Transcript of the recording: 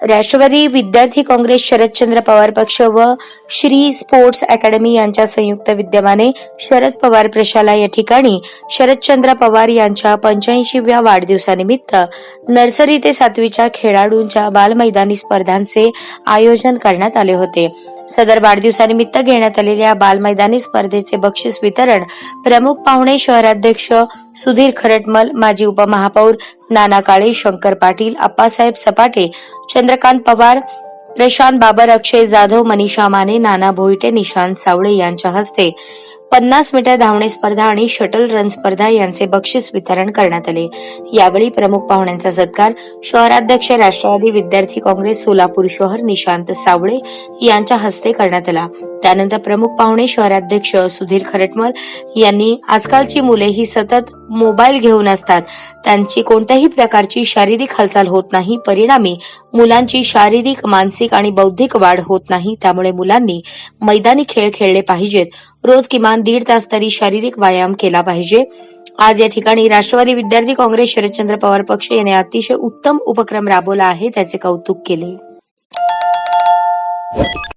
राष्ट्रवादी विद्यार्थी काँग्रेस शरदचंद्र पवार पक्ष व श्री स्पोर्ट्स अकॅडमी यांच्या संयुक्त विद्यमाने शरद पवार प्रशाला या ठिकाणी शरदचंद्र पवार यांच्या पंच्याऐंशीव्या वाढदिवसानिमित्त नर्सरी ते सातवीच्या खेळाडूंच्या बालमैदानी स्पर्धांचे आयोजन करण्यात आले होते. सदर वाढदिवसानिमित्त घेण्यात आलेल्या बालमैदानी स्पर्धेचे बक्षीस वितरण प्रमुख पाहुणे शहराध्यक्ष सुधीर खरटमल माजी उपमहापौर नाना काळे शंकर पाटील आप्पासाहेब सपाटे चंद्रकांत पवार प्रशांत बाबर अक्षय जाधव मनीषा माने नाना भोईटे निशांत सावळे यांच्या हस्ते पन्नास मीटर धावणे स्पर्धा आणि शटल रन स्पर्धा यांचे बक्षीस वितरण करण्यात आले. यावेळी प्रमुख पाहुण्यांचा सत्कार शहराध्यक्ष राष्ट्रवादी विद्यार्थी काँग्रेस सोलापूर शहर निशांत सावळे यांच्या हस्ते करण्यात आला. त्यानंतर प्रमुख पाहुणे शहराध्यक्ष सुधीर खरटमल यांनी आजकालची मुले ही सतत मोबाईल घेऊन असतात. त्यांची कोणत्याही प्रकारची शारीरिक हालचाल होत नाही. परिणामी मुलांची शारीरिक मानसिक आणि बौद्धिक वाढ होत नाही. त्यामुळे मुलांनी मैदानी खेळ खेळले पाहिजेत. रोज किमान दीड तास तरी शारीरिक व्यायाम केला पाहिजे. आज या ठिकाणी राष्ट्रवादी विद्यार्थी काँग्रेस शरदचंद्र पवार पक्ष याने अतिशय उत्तम उपक्रम राबवला आहे त्याचे कौतुक केले.